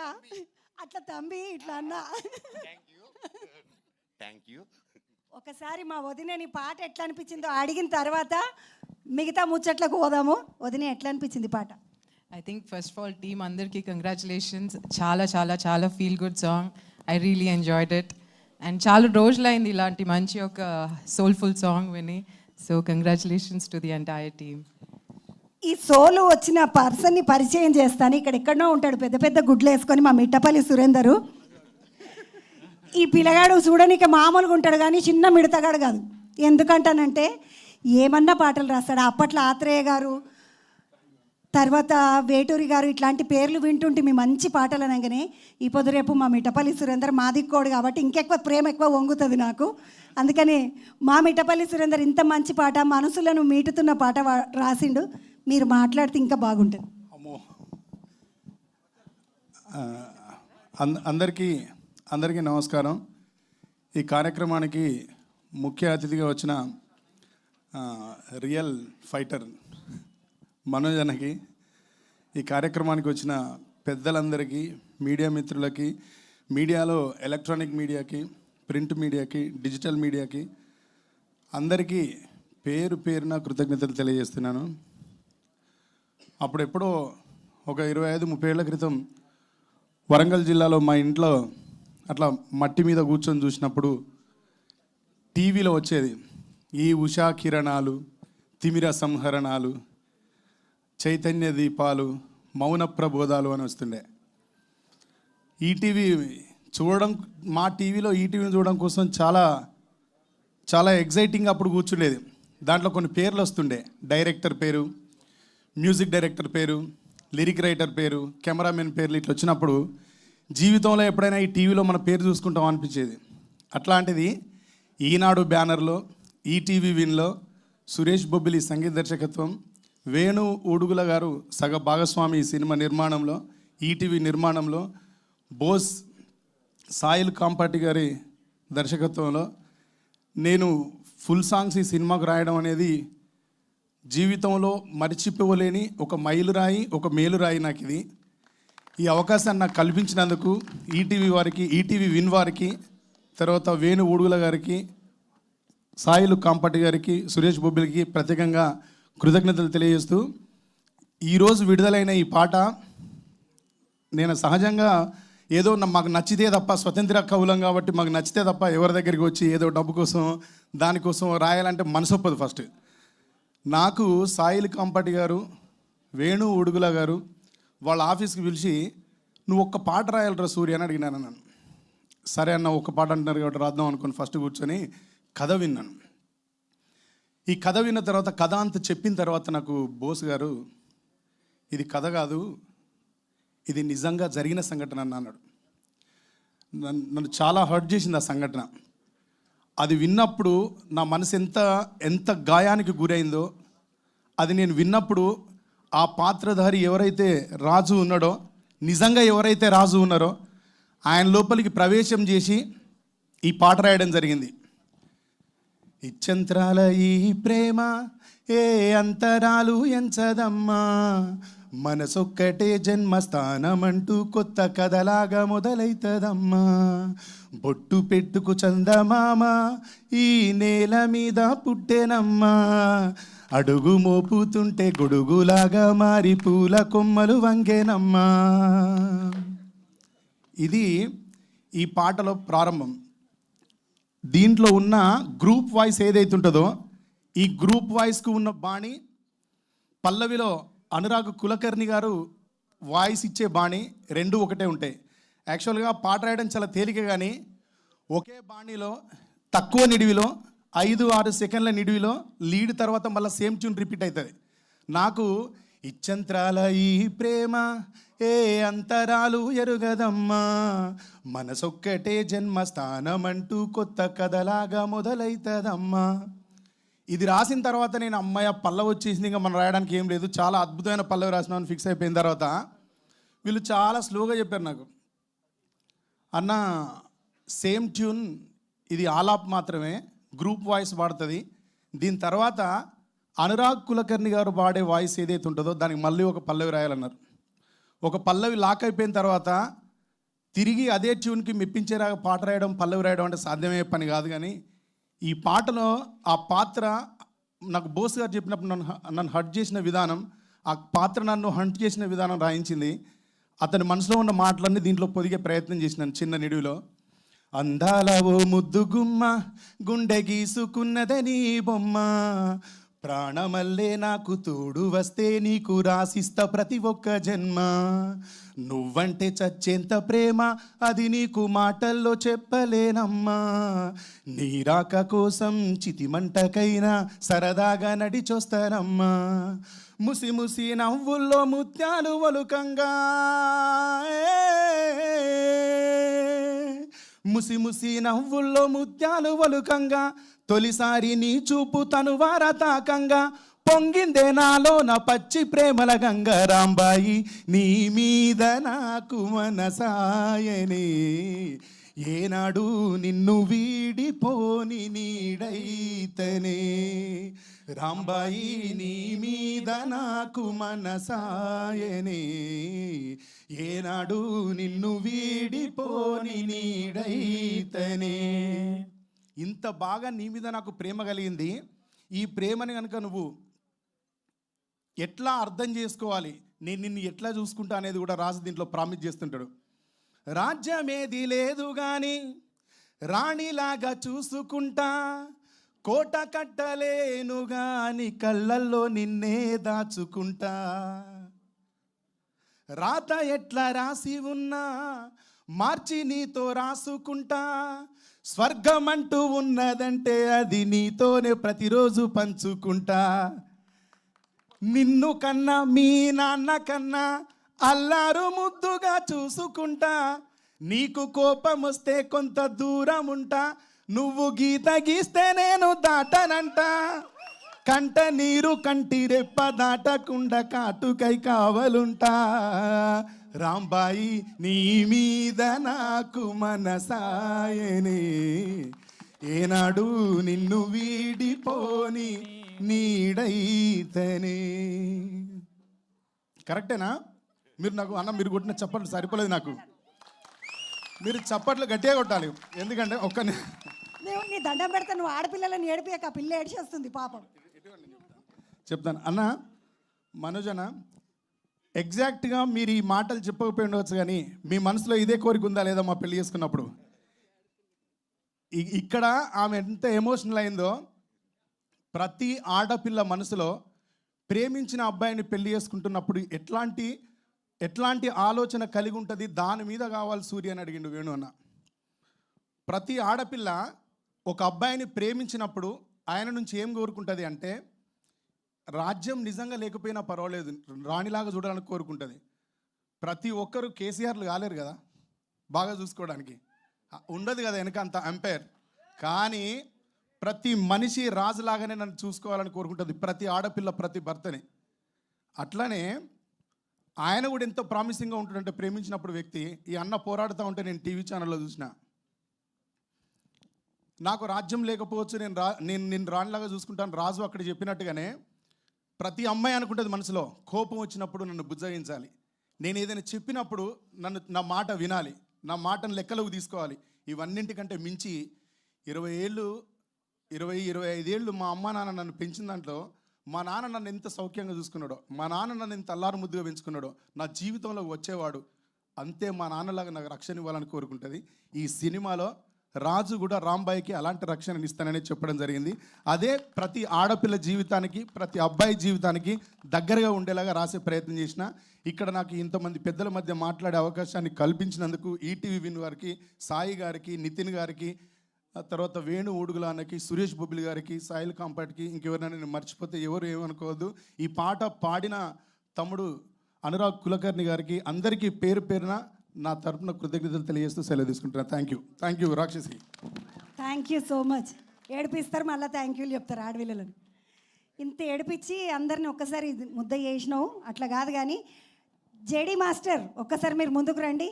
అక్క. అట్లా తంబి ఇట్లా అన్న. Thank you. Thank you. ఒకసారి మా వదినని పాట ఎట్లా అనిపించిందో అడిగిన తర్వాత మిగతా ముచ్చట్లకు పోదాము. వదిన ఎట్లా అనిపించింది పాట? I think first of all team అందరికీ కంగ్రాచులేషన్స్ చాలా చాలా చాలా feel good song I really enjoyed it and చాలా రోజులైంది ఇలాంటి మంచి ఒక సోల్ఫుల్ సాంగ్ విని. So congratulations to the entire team ఈ సోలు వచ్చిన పర్సన్ని పరిచయం చేస్తాను. ఇక్కడ ఎక్కడో ఉంటాడు పెద్ద పెద్ద గుడ్లు వేసుకొని మా మిట్టపల్లి సురేందరు. ఈ పిల్లగాడు చూడనికి మామూలుగా ఉంటాడు కానీ చిన్న మిడతగాడు కాదు. ఎందుకంటానంటే ఏమన్నా పాటలు రాస్తాడు. అప్పట్లో ఆత్రేయ గారు తర్వాత వేటూరి గారు ఇట్లాంటి పేర్లు వింటుంటే మీ మంచి పాటలు అనగానే ఈ పొద్దు రేపు మా మిటపల్లి సురేందర్ మా దిక్కోడు కాబట్టి ఇంకెక్కువ ప్రేమ ఎక్కువ వంగుతుంది నాకు. అందుకని మా మిటపల్లి సురేందర్ ఇంత మంచి పాట మనసులను మీటుతున్న పాట రాసిండు. మీరు మాట్లాడితే ఇంకా బాగుంటుంది. అమ్మో. అంద- అందరికీ అందరికీ నమస్కారం. ఈ కార్యక్రమానికి ముఖ్య అతిథిగా వచ్చిన రియల్ ఫైటర్ మనోజ్ అన్నకి ఈ కార్యక్రమానికి వచ్చిన పెద్దలందరికీ మీడియా మిత్రులకి మీడియాలో ఎలక్ట్రానిక్ మీడియాకి ప్రింట్ మీడియాకి డిజిటల్ మీడియాకి అందరికీ పేరు పేరున కృతజ్ఞతలు తెలియజేస్తున్నాను. అప్పుడెప్పుడో ఒక ఇరవై ఐదు ముప్పై ఏళ్ళ క్రితం వరంగల్ జిల్లాలో మా ఇంట్లో అట్లా మట్టి మీద కూర్చొని చూసినప్పుడు టీవీలో వచ్చేది. ఈ ఉషా కిరణాలు తిమిర సంహరణాలు చైతన్య దీపాలు మౌన ప్రబోధాలు అని వస్తుండే. ఈటీవీ చూడడం మా టీవీలో ఈటీవీని చూడడం కోసం చాలా చాలా ఎగ్జైటింగ్ అప్పుడు కూర్చుండేది. దాంట్లో కొన్ని పేర్లు వస్తుండే. డైరెక్టర్ పేరు మ్యూజిక్ డైరెక్టర్ పేరు లిరిక్ రైటర్ పేరు కెమెరామెన్ పేర్లు ఇట్లా వచ్చినప్పుడు జీవితంలో ఎప్పుడైనా ఈ టీవీలో మన పేరు చూసుకుంటాం అనిపించేది. అట్లాంటిది ఈనాడు బ్యానర్లో ఈటీవీ విన్లో సురేష్ బొబ్బిలి సంగీత దర్శకత్వం వేణు ఊడుగుల గారు సగ భాగస్వామి సినిమా నిర్మాణంలో ఈటీవీ నిర్మాణంలో బోస్ సాయిల్ కాంపాటి గారి దర్శకత్వంలో నేను ఫుల్ సాంగ్స్ ఈ సినిమాకు రాయడం అనేది జీవితంలో మరిచిపోలేని ఒక మైలురాయి ఒక మేలురాయి నాకు ఇది ఈ అవకాశాన్ని నాకు కల్పించినందుకు ఈటీవీ వారికి ఈటీవీ విన్ వారికి తర్వాత వేణు ఊడుగుల గారికి సాయిలు కాంపటి గారికి సురేష్ బొబ్బిలికి ప్రత్యేకంగా కృతజ్ఞతలు తెలియజేస్తూ ఈరోజు విడుదలైన ఈ పాట నేను సహజంగా ఏదో నా- మాకు నచ్చితే తప్ప స్వతంత్ర కవులం కాబట్టి మాకు నచ్చితే తప్ప ఎవరి దగ్గరికి వచ్చి ఏదో డబ్బు కోసం దానికోసం రాయాలంటే మనసు ఒప్పదు ఫస్ట్ నాకు సాయిల్ కాంపటి గారు వేణు ఉడుగుల గారు వాళ్ళ ఆఫీస్కి పిలిచి నువ్వు ఒక్క పాట రాయాలరా సూర్య అని అడిగినాను నన్ను. సరే అన్న ఒక్క పాట అంటున్నారు కాబట్టి రాద్దాం అనుకుని ఫస్ట్ కూర్చొని కథ విన్నాను. ఈ కథ విన్న తర్వాత కథ అంత చెప్పిన తర్వాత నాకు బోస్ గారు ఇది కథ కాదు ఇది నిజంగా జరిగిన సంఘటన అన్నాడు. నన్ను నన్ను చాలా హర్ట్ చేసింది ఆ సంఘటన. అది విన్నప్పుడు నా మనసు ఎంత ఎంత గాయానికి గురైందో అది నేను విన్నప్పుడు ఆ పాత్రధారి ఎవరైతే రాజు ఉన్నాడో నిజంగా ఎవరైతే రాజు ఉన్నారో ఆయన లోపలికి ప్రవేశం చేసి ఈ పాట రాయడం జరిగింది. ఇచ్చంత్రాల ఈ ప్రేమ ఏ అంతరాలు ఎంచదమ్మా మనసొక్కటే జన్మస్థానమంటూ కొత్త కథలాగా మొదలైతదమ్మా. బొట్టు పెట్టుకు చందమామ ఈ నేల మీద పుట్టెనమ్మా. అడుగు మోపుతుంటే గొడుగులాగా మారి పూల కొమ్మలు వంగేనమ్మా. ఇది ఈ పాటలో ప్రారంభం. దీంట్లో ఉన్న గ్రూప్ వాయిస్ ఏదైతే ఉంటుందో ఈ గ్రూప్ వాయిస్కు ఉన్న బాణి పల్లవిలో అనురాగ్ కులకర్ణి గారు వాయిస్ ఇచ్చే బాణి రెండు ఒకటే ఉంటాయి. యాక్చువల్గా పాట రాయడం చాలా తేలిక కానీ ఒకే బాణిలో తక్కువ నిడివిలో ఐదు ఆరు సెకండ్ల నిడివిలో లీడ్ తర్వాత మళ్ళీ సేమ్ ట్యూన్ రిపీట్ అవుతుంది నాకు ఇచ్చంత్రాల ఈ ప్రేమ ఏ అంతరాలు ఎరుగదమ్మా? మనసొక్కటే జన్మస్థానమంటూ కొత్త కథలాగా మొదలైతదమ్మా. ఇది రాసిన తర్వాత నేను అమ్మాయి పల్లవి వచ్చేసింది ఇంకా మనం రాయడానికి ఏం లేదు. చాలా అద్భుతమైన పల్లవి రాసినామని ఫిక్స్ అయిపోయిన తర్వాత వీళ్ళు చాలా స్లోగా చెప్పారు నాకు. అన్న సేమ్ ట్యూన్ ఇది ఆలాప్ మాత్రమే గ్రూప్ వాయిస్ పాడుతుంది దీని తర్వాత అనురాగ్ కులకర్ణి గారు పాడే వాయిస్ ఏదైతే ఉంటుందో దానికి మళ్ళీ ఒక పల్లవి రాయాలన్నారు. ఒక పల్లవి లాక్ అయిపోయిన తర్వాత తిరిగి అదే ట్యూన్కి మెప్పించేలాగా పాట రాయడం పల్లవి రాయడం అంటే సాధ్యమయ్యే పని కాదు కానీ ఈ పాటలో ఆ పాత్ర నాకు బోస్ గారు చెప్పినప్పుడు నన్ను నన్ను హర్ట్ చేసిన విధానం ఆ పాత్ర నన్ను హంట్ చేసిన విధానం రాయించింది. అతని మనసులో ఉన్న మాటలన్నీ దీంట్లో పొదిగే ప్రయత్నం చేసినాను చిన్న నిడివిలో. అందాల ఓ ముద్దు గుమ్మ గుండె గీసుకున్నదని బొమ్మ. ప్రాణమల్లే నాకు తోడు వస్తే నీకు రాసిస్తా ప్రతి ఒక్క జన్మ. నువ్వంటే చచ్చేంత ప్రేమ అది నీకు మాటల్లో చెప్పలేనమ్మా. నీ రాక కోసం చితిమంటకైనా సరదాగా నడిచొస్తారమ్మా ముసి ముసి నవ్వుల్లో ముత్యాలు వలుకంగా ముసి ముసి నవ్వుల్లో ముత్యాలు వలుకంగా తొలిసారి నీ చూపు తను వారతాకంగా పొంగిందే నాలో నా పచ్చి ప్రేమల గంగ రాంబాయి నీ మీద నాకు మనసాయనే. ఏనాడు నిన్ను వీడిపోని నీడైతనే. రాంబాయి నీ మీద నాకు మనసాయనే. ఏనాడు నిన్ను వీడిపోని నీడైతనే. ఇంత బాగా నీ మీద నాకు ప్రేమ కలిగింది. ఈ ప్రేమని కనుక నువ్వు ఎట్లా అర్థం చేసుకోవాలి? నేను నిన్ను ఎట్లా చూసుకుంటా అనేది కూడా రాజు దీంట్లో ప్రామిస్ చేస్తుంటాడు. రాజ్యమేది లేదు కానీ రాణిలాగా చూసుకుంటా కోట కట్టలేను గాని కళ్ళల్లో నిన్నే దాచుకుంటా. రాత ఎట్లా రాసి ఉన్నా మార్చి నీతో రాసుకుంటా. స్వర్గం అంటూ ఉన్నదంటే అది నీతోనే ప్రతిరోజు పంచుకుంటా. నిన్ను కన్నా మీ నాన్న కన్నా అల్లారు ముద్దుగా చూసుకుంటా. నీకు కోపం వస్తే కొంత దూరం ఉంటా నువ్వు గీత గీస్తే నేను దాటనంట. కంట నీరు కంటి రెప్ప దాటకుండా కాటుకై కావలుంటా. రాంబాయి నీ మీద నాకు మనసాయనే. ఏనాడు నిన్ను వీడిపోని నీడైతనే. కరెక్టేనా? మీరు నాకు అన్న మీరు కొట్టిన చప్పట్లు సరిపోలేదు నాకు. మీరు చప్పట్లు గట్టిగా కొట్టాలి. ఎందుకంటే ఒక్క ని- దండం పెడతా నువ్వు ఆడపిల్లలను ఏడిపియక పిల్ల ఏడిచేస్తుంది పాపం. చెప్తాను. అన్న మనోజన ఎగ్జాక్ట్గా మీరు ఈ మాటలు చెప్పకపోయి ఉండవచ్చు కానీ మీ మనసులో ఇదే కోరిక ఉందా లేదా మా పెళ్ళి చేసుకున్నప్పుడు? ఇక్కడ ఆమె ఎంత ఎమోషనల్ అయిందో ప్రతి ఆడపిల్ల మనసులో ప్రేమించిన అబ్బాయిని పెళ్ళి చేసుకుంటున్నప్పుడు ఎట్లాంటి ఎట్లాంటి ఆలోచన కలిగి ఉంటుంది? దాని మీద కావాలి సూర్య అని అడిగిండు వేణు అన్న. ప్రతి ఆడపిల్ల ఒక అబ్బాయిని ప్రేమించినప్పుడు ఆయన నుంచి ఏం కోరుకుంటుంది అంటే రాజ్యం నిజంగా లేకపోయినా పర్వాలేదు రాణిలాగా చూడాలని కోరుకుంటుంది. ప్రతి ఒక్కరు కేసీఆర్లు కాలేరు కదా బాగా చూసుకోవడానికి. ఉండదు కదా వెనక అంత అంపైర్. కానీ ప్రతి మనిషి రాజులాగానే నన్ను చూసుకోవాలని కోరుకుంటుంది ప్రతి ఆడపిల్ల ప్రతి భర్తని. అట్లనే ఆయన కూడా ఎంతో ప్రామిసింగ్గా ఉంటుందంటే ప్రేమించినప్పుడు వ్యక్తి ఈ అన్న పోరాడుతూ ఉంటే నేను టీవీ ఛానల్లో చూసిన. నాకు రాజ్యం లేకపోవచ్చు నేను రా నేను నేను రాణిలాగా చూసుకుంటాను రాజు అక్కడ చెప్పినట్టుగానే ప్రతి అమ్మాయి అనుకుంటుంది మనసులో కోపం వచ్చినప్పుడు నన్ను బుజ్జగించాలి. నేను ఏదైనా చెప్పినప్పుడు నన్ను నా మాట వినాలి. నా మాటను లెక్కలోకి తీసుకోవాలి. ఇవన్నింటికంటే మించి ఇరవై ఏళ్ళు ఇరవై ఇరవై ఐదేళ్ళు మా అమ్మ నాన్న నన్ను పెంచిన దాంట్లో మా నాన్న నన్ను ఎంత సౌఖ్యంగా చూసుకున్నాడో మా నాన్న నన్ను ఎంత అల్లారు ముద్దుగా పెంచుకున్నాడో నా జీవితంలో వచ్చేవాడు అంతే మా నాన్నలాగా నాకు రక్షణ ఇవ్వాలని కోరుకుంటుంది. ఈ సినిమాలో రాజు కూడా రాంబాయికి అలాంటి రక్షణ ఇస్తానని చెప్పడం జరిగింది. అదే ప్రతి ఆడపిల్ల జీవితానికి ప్రతి అబ్బాయి జీవితానికి దగ్గరగా ఉండేలాగా రాసే ప్రయత్నం చేసిన ఇక్కడ నాకు ఇంతమంది పెద్దల మధ్య మాట్లాడే అవకాశాన్ని కల్పించినందుకు ఈటీవీ విన్ వారికి సాయి గారికి నితిన్ గారికి ఆ తర్వాత వేణు ఊడుగులానకి సురేష్ బొబ్బిలి గారికి సాయిల్ కాంపాట్కి ఇంకెవరైనా నేను మర్చిపోతే ఎవరు ఏమనుకోవద్దు. ఈ పాట పాడిన తమ్ముడు అనురాగ్ కులకర్ణి గారికి అందరికీ పేరు పేరున నా తరపున కృతజ్ఞతలు తెలియజేస్తూ సెలవు తీసుకుంటున్నాను థ్యాంక్ యూ థ్యాంక్ యూ రాక్షసి. థ్యాంక్ యూ సో మచ్ ఏడిపిస్తారు మళ్ళీ థ్యాంక్ యూలు చెప్తారు ఆడపిల్లలను. ఇంత ఏడిపించి అందరిని ఒక్కసారి ఇది ముద్ద చేసినావు అట్లా కాదు కానీ జేడీ మాస్టర్ ఒక్కసారి మీరు ముందుకు రండి.